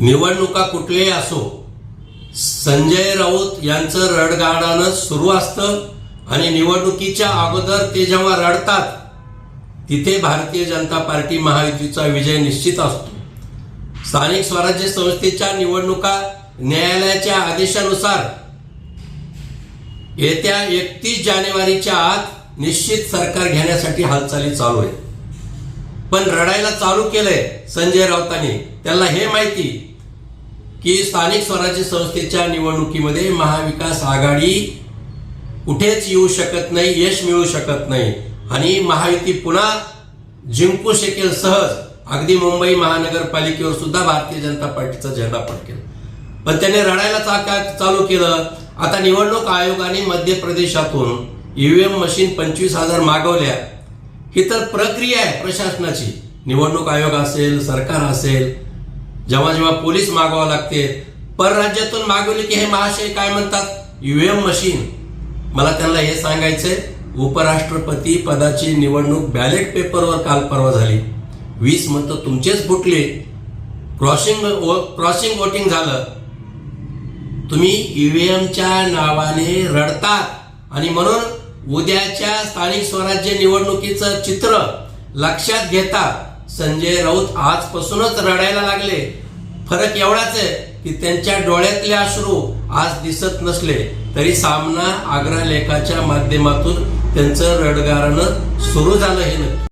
निवडणुका कुठलेही असो संजय राऊत यांचं रडगाडानं सुरू असतं आणि निवडणुकीच्या अगोदर ते जेव्हा रडतात तिथे भारतीय जनता पार्टी महायुतीचा विजय निश्चित असतो. स्थानिक स्वराज्य संस्थेच्या निवडणुका न्यायालयाच्या आदेशानुसार येत्या एकतीस जानेवारीच्या आत निश्चित सरकार घेण्यासाठी हालचाली चालू आहे पण रडायला चालू केलंय संजय राऊतांनी. त्यांना हे माहिती की स्थानिक स्वराज्य संस्थेच्या निवडणुकीमध्ये महाविकास आघाडी कुठेच येऊ शकत नाही यश मिळू शकत नाही. आणि महायुती पुन्हा जिंकू शकेल सहज. अगदी मुंबई महानगरपालिकेवर सुद्धा भारतीय जनता पार्टीचा झेंडा फडकेल. पण त्याने रडायला चाका चालू केलं. आता निवडणूक आयोगाने मध्य प्रदेशातून ईव्हीएम मशीन पंचवीस हजार मागवल्या. ही तर प्रक्रिया आहे प्रशासनाची. निवडणूक आयोग असेल सरकार असेल जेव्हा जेव्हा पोलीस मागवावं लागते परराज्यातून मागवले की हे महाशय काय म्हणतात? ईव्हीएम मशीन मला त्यांना हे सांगायचंय उपराष्ट्रपती पदाची निवडणूक बॅलेट पेपरवर काल परवा झाली. वीस मतं तुमचेच फुटले. क्रॉसिंग क्रॉसिंग वोटिंग झालं. तुम्ही ईव्हीएमच्या नावाने रडतात. आणि म्हणून उद्याच्या स्थानिक स्वराज्य निवडणुकीचं चित्र लक्षात घेता संजय राऊत आजपासूनच रडायला लागले. फरक एवढाच आहे की त्यांच्या डोळ्यातले अश्रू आज दिसत नसले तरी सामना आग्रा लेखाच्या माध्यमातून त्यांचं रडगारणं सुरू झालं हे नक्की.